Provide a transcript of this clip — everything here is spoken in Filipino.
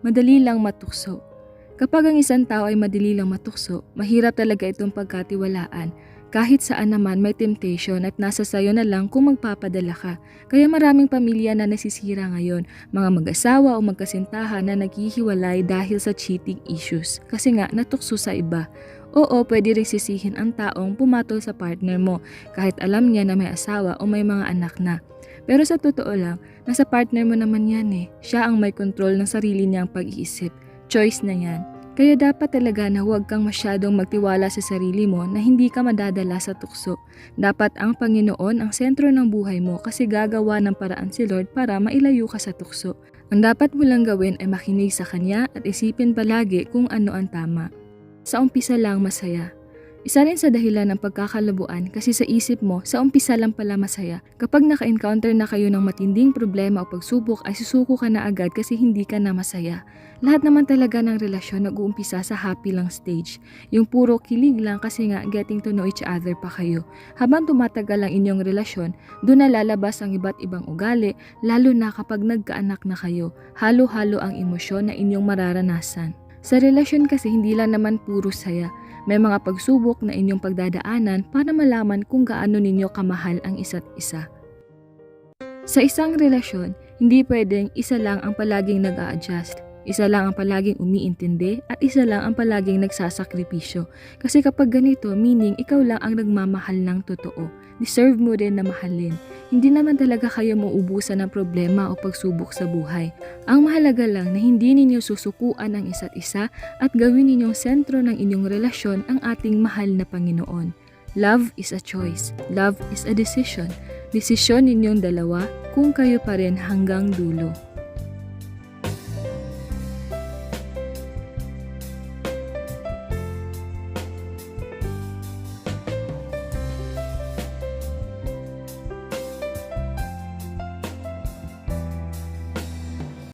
madali lang matukso. Kapag ang isang tao ay madali lang matukso, mahirap talaga itong pagkatiwalaan. Kahit saan naman may temptation at nasa sayo na lang kung magpapadala ka. Kaya maraming pamilya na nasisira ngayon, mga mag-asawa o magkasintahan na naghihiwalay dahil sa cheating issues. Kasi nga natukso sa iba. Oo, pwede rin sisihin ang taong pumatol sa partner mo kahit alam niya na may asawa o may mga anak na. Pero sa totoo lang, nasa partner mo naman yan eh. Siya ang may control ng sarili niyang pag-iisip. Choice na yan. Kaya dapat talaga na huwag kang masyadong magtiwala sa sarili mo na hindi ka madadala sa tukso. Dapat ang Panginoon ang sentro ng buhay mo kasi gagawa ng paraan si Lord para mailayo ka sa tukso. Ang dapat mo lang gawin ay makinig sa Kanya at isipin palagi kung ano ang tama. Sa umpisa lang masaya. Isa rin sa dahilan ng pagkakalabuan kasi sa isip mo, sa umpisa lang pala masaya. Kapag naka-encounter na kayo ng matinding problema o pagsubok ay susuko ka na agad kasi hindi ka na masaya. Lahat naman talaga ng relasyon nag-uumpisa sa happy lang stage. Yung puro kilig lang kasi nga getting to know each other pa kayo. Habang tumatagal ang inyong relasyon, doon na lalabas ang iba't ibang ugali, lalo na kapag nagkaanak na kayo. Halo-halo ang emosyon na inyong mararanasan. Sa relasyon kasi hindi lang naman puro saya. May mga pagsubok na inyong pagdadaanan para malaman kung gaano ninyo kamahal ang isa't isa. Sa isang relasyon, hindi pwedeng isa lang ang palaging nag adjust isa lang ang palaging umiintindi at isa lang ang palaging nagsasakripisyo. Kasi kapag ganito, meaning ikaw lang ang nagmamahal ng totoo. Deserve mo din na mahalin. Hindi naman talaga kayo mauubusan ng problema o pagsubok sa buhay. Ang mahalaga lang na hindi ninyo susukuan ang isa't isa at gawin ninyong sentro ng inyong relasyon ang ating mahal na Panginoon. Love is a choice. Love is a decision. Desisyon ninyong dalawa kung kayo pa rin hanggang dulo.